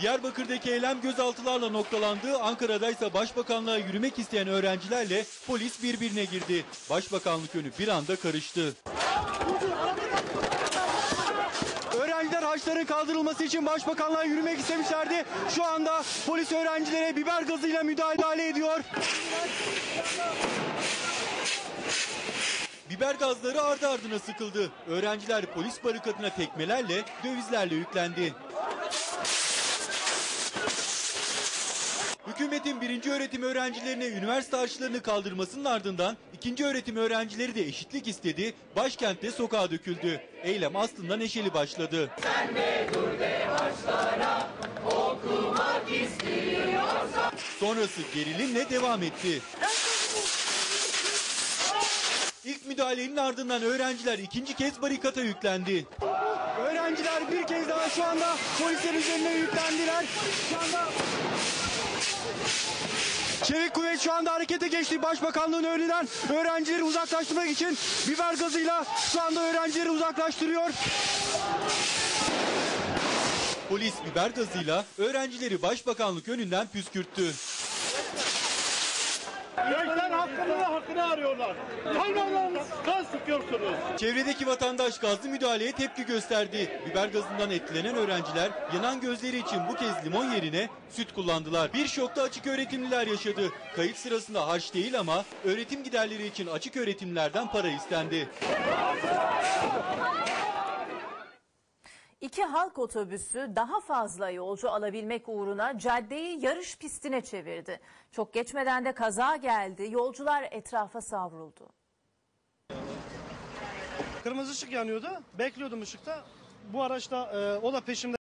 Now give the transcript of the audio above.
Diyarbakır'daki eylem gözaltılarla noktalandı. Ankara'da ise başbakanlığa yürümek isteyen öğrencilerle polis birbirine girdi. Başbakanlık önü bir anda karıştı. Öğrenciler haçların kaldırılması için başbakanlığa yürümek istemişlerdi. Şu anda polis öğrencilere biber gazıyla müdahale ediyor. Biber gazları ardı ardına sıkıldı. Öğrenciler polis barikatına tekmelerle, dövizlerle yüklendi. Hükümetin birinci öğretim öğrencilerine üniversite harçlarını kaldırmasının ardından ikinci öğretim öğrencileri de eşitlik istedi. Başkentte sokağa döküldü. Eylem aslında neşeli başladı. Sonrası gerilimle devam etti. İlk müdahalenin ardından öğrenciler ikinci kez barikata yüklendi. Öğrenciler bir kez daha şu anda polislerin üzerine yüklendiler. Şu anda Çevik kuvvet şu anda harekete geçti. Başbakanlığın önünden öğrencileri uzaklaştırmak için biber gazıyla şu anda öğrencileri uzaklaştırıyor. Polis biber gazıyla öğrencileri başbakanlık önünden püskürttü. Gençler hakkını hakkını arıyorlar. Hayvanlarınız kan sıkıyorsunuz. Çevredeki vatandaş gazlı müdahaleye tepki gösterdi. Biber gazından etkilenen öğrenciler yanan gözleri için bu kez limon yerine süt kullandılar. Bir şokta açık öğretimliler yaşadı. Kayıt sırasında harç değil ama öğretim giderleri için açık öğretimlerden para istendi. İki halk otobüsü daha fazla yolcu alabilmek uğruna caddeyi yarış pistine çevirdi. Çok geçmeden de kaza geldi. Yolcular etrafa savruldu. Kırmızı ışık yanıyordu. Bekliyordum ışıkta. Bu araçta e, o da peşimde